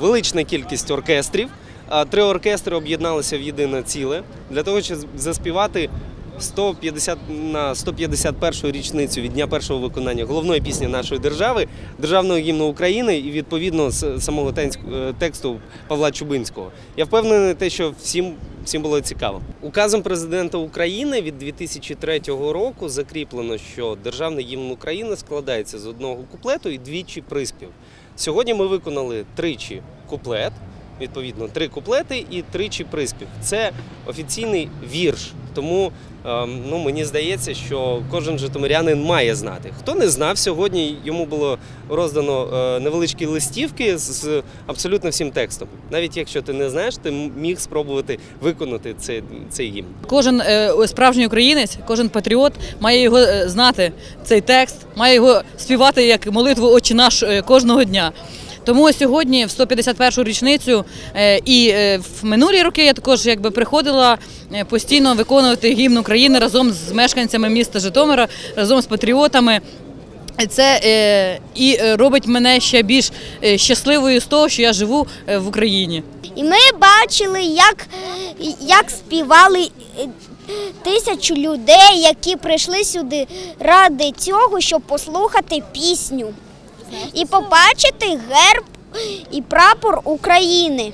величезна кількість оркестрів. Три оркестри об'єдналися в єдине ціле для того, щоб заспівати 150 на 151 річницю від дня першого виконання головної пісні нашої держави, державного гімну України і відповідно з самого е, тексту Павла Чубинського. Я впевнений, те, що всім. Всім було цікаво. Указом президента України від 2003 року закріплено, що державний гімн України складається з одного куплету і двічі приспів. Сьогодні ми виконали тричі куплет, відповідно, три куплети і тричі приспів. Це офіційний вірш. Тому ем, ну, мені здається, що кожен житомирянин має знати. Хто не знав, сьогодні йому було роздано е, невеличкі листівки з, абсолютно всім текстом. Навіть якщо ти не знаєш, ти міг спробувати виконати цей, цей гімн. Кожен е, справжній українець, кожен патріот має його е, знати, цей текст, має його співати як молитву «Отче наш» кожного дня. Тому сьогодні, в 151-ю річницю, е, і в минулі роки я також якби приходила постійно виконувати гімн України разом з мешканцями міста Житомира, разом з патріотами. Це е, і е, робить мене ще більш е, щасливою з того, що я живу е, в Україні. І ми бачили, як, як співали е, тисячу людей, які прийшли сюди ради цього, щоб послухати пісню і побачити герб і прапор України.